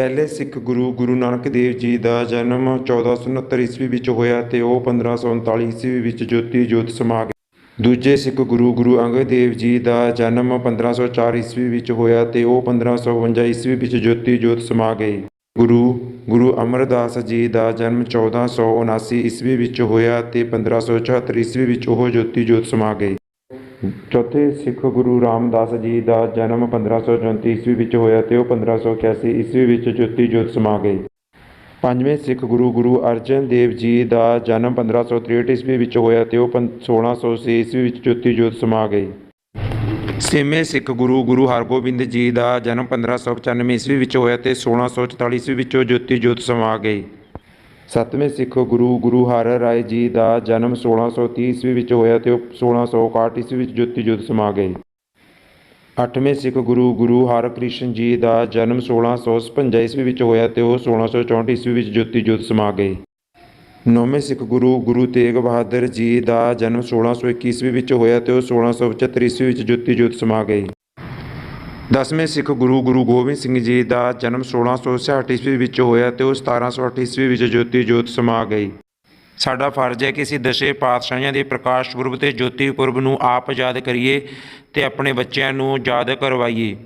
ਪਹਿਲੇ ਸਿੱਖ ਗੁਰੂ ਗੁਰੂ ਨਾਨਕ ਦੇਵ ਜੀ ਦਾ ਜਨਮ 1469 ਈਸਵੀ ਵਿੱਚ ਹੋਇਆ ਤੇ ਉਹ 1539 ਈਸਵੀ ਵਿੱਚ ਜੋਤੀ ਜੋਤ ਸਮਾ ਗਏ। ਦੂਜੇ ਸਿੱਖ ਗੁਰੂ ਗੁਰੂ ਅੰਗਦ ਦੇਵ ਜੀ ਦਾ ਜਨਮ 1504 ਈਸਵੀ ਵਿੱਚ ਹੋਇਆ ਤੇ ਉਹ 1552 ਈਸਵੀ ਵਿੱਚ ਜੋਤੀ ਜੋਤ ਸਮਾ ਗਏ। ਗੁਰੂ ਗੁਰੂ ਅਮਰਦਾਸ ਜੀ ਦਾ ਜਨਮ 1479 ਈਸਵੀ ਵਿੱਚ ਹੋਇਆ ਤੇ 1574 ਈਸਵੀ ਵਿੱਚ ਉਹ ਜੋਤੀ ਜੋਤ ਸਮਾ ਗਏ। ਚੌਥੇ ਸਿੱਖ ਗੁਰੂ ਰਾਮਦਾਸ ਜੀ ਦਾ ਜਨਮ 1534 ਈਸਵੀ ਵਿੱਚ ਹੋਇਆ ਤੇ ਉਹ 1581 ਈਸਵੀ ਵਿੱਚ ਜੋਤੀ ਜੋਤ ਸਮਾ ਗਏ। ਪੰਜਵੇਂ ਸਿੱਖ ਗੁਰੂ ਗੁਰੂ ਅਰਜਨ ਦੇਵ ਜੀ ਦਾ ਜਨਮ 1563 ਈਸਵੀ ਵਿੱਚ ਹੋਇਆ ਤੇ ਉਹ ਪੰ- 1606 ਈਸਵੀ ਵਿੱਚ ਜੋਤੀ ਜੋਤ ਸਮਾ ਗਏ। ਛੇਵੇਂ ਸਿੱਖ ਗੁਰੂ ਗੁਰੂ ਹਰਗੋਬਿੰਦ ਜੀ ਦਾ ਜਨਮ 1595 ਈਸਵੀ ਵਿੱਚ ਹੋਇਆ ਤੇ 1644 ਈਸਵੀ ਵਿੱਚ ਉਹ ਜੋਤੀ ਜੋਤ ਸਮਾ ਗਏ। ਸੱਤਵੇਂ ਸਿੱਖ ਗੁਰੂ ਗੁਰੂ ਹਰ ਰਾਏ ਜੀ ਦਾ ਜਨਮ 1630 ਈਸਵੀ ਵਿੱਚ ਹੋਇਆ ਤੇ ਉਹ 1661 ਈਸਵੀ ਵਿੱਚ ਜੋਤੀ ਜੋਤ ਸਮਾ ਗਏ। ਅੱਠਵੇਂ ਸਿੱਖ ਗੁਰੂ ਗੁਰੂ ਹਰਕ੍ਰਿਸ਼ਨ ਜੀ ਦਾ ਜਨਮ 1656 ਈਸਵੀ ਵਿੱਚ ਹੋਇਆ ਤੇ ਉਹ 1664 ਈਸਵੀ ਵਿੱਚ ਜੋਤੀ ਜੋਤ ਸਮਾ ਗਏ। ਨੌਵੇਂ ਸਿੱਖ ਗੁਰੂ ਗੁਰੂ ਤੇਗ ਬਹਾਦਰ ਜੀ ਦਾ ਜਨਮ 1621 ਈਸਵੀ ਵਿੱਚ ਹੋਇਆ ਤੇ ਉਹ 1675 ਈਸਵੀ ਵਿੱਚ ਜੋਤੀ ਜੋਤ ਸਮਾ ਗਏ। ਦਸਵੇਂ ਸਿੱਖ ਗੁਰੂ ਗੁਰੂ ਗੋਬਿੰਦ ਸਿੰਘ ਜੀ ਦਾ ਜਨਮ 1666 ਈਸਵੀ ਵਿੱਚ ਹੋਇਆ ਤੇ ਉਹ 1708 ਈਸਵੀ ਵਿੱਚ ਜੋਤੀ ਜੋਤ ਸਮਾ ਗਈ। ਸਾਡਾ ਫਰਜ਼ ਹੈ ਕਿ ਅਸੀਂ ਦਸੇ ਪਾਤਸ਼ਾਹਾਂ ਦੇ ਪ੍ਰਕਾਸ਼ ਪੁਰਬ ਤੇ ਜੋਤੀ ਪੁਰਬ ਨੂੰ ਆਪ ਯਾਦ ਕਰੀਏ ਤੇ ਆਪਣੇ ਬੱਚਿਆਂ ਨੂੰ ਯਾਦ ਕਰਵਾਈਏ।